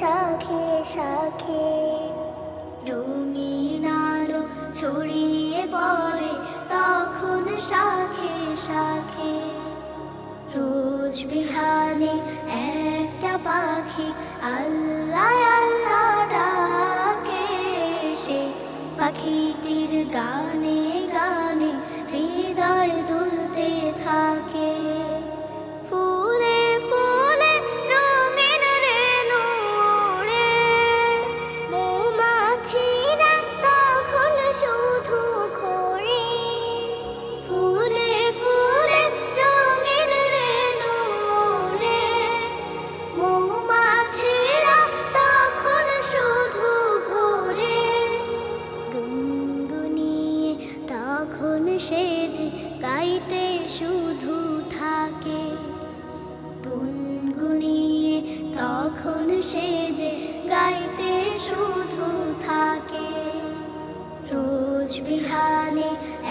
শাখে শাখে রঙিন আলো ছড়িয়ে পড়ে তখন শাখে শাখে। রোজ বিহানে একটা পাখি আল্লাহ আল্লাহ ডাকে সে পাখিটির গানে। গানে তখন সে যে গাইতে শুধু থাকে। রোজ বিহানে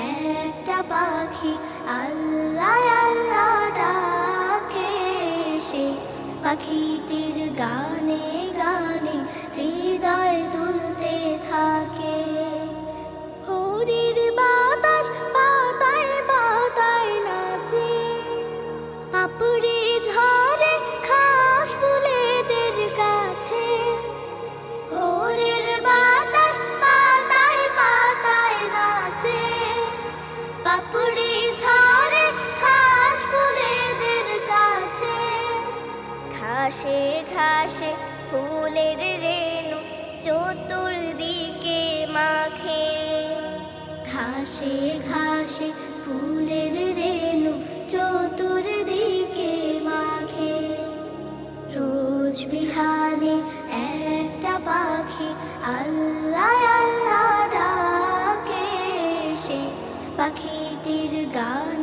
একটা পাখি আল্লাহ আল্লাহ ডাকে। সে পাখিটির গানে ঘাসে ঘাসে ফুলের রেণু চতুর্দিকে মাখে। ঘাসে ঘাসে ফুলের রেণু চতুর্দিকে মাখে। রোজ বিহানে একটা পাখি আল্লাহ আল্লাহ ডাকে সে। পাখিটির গানে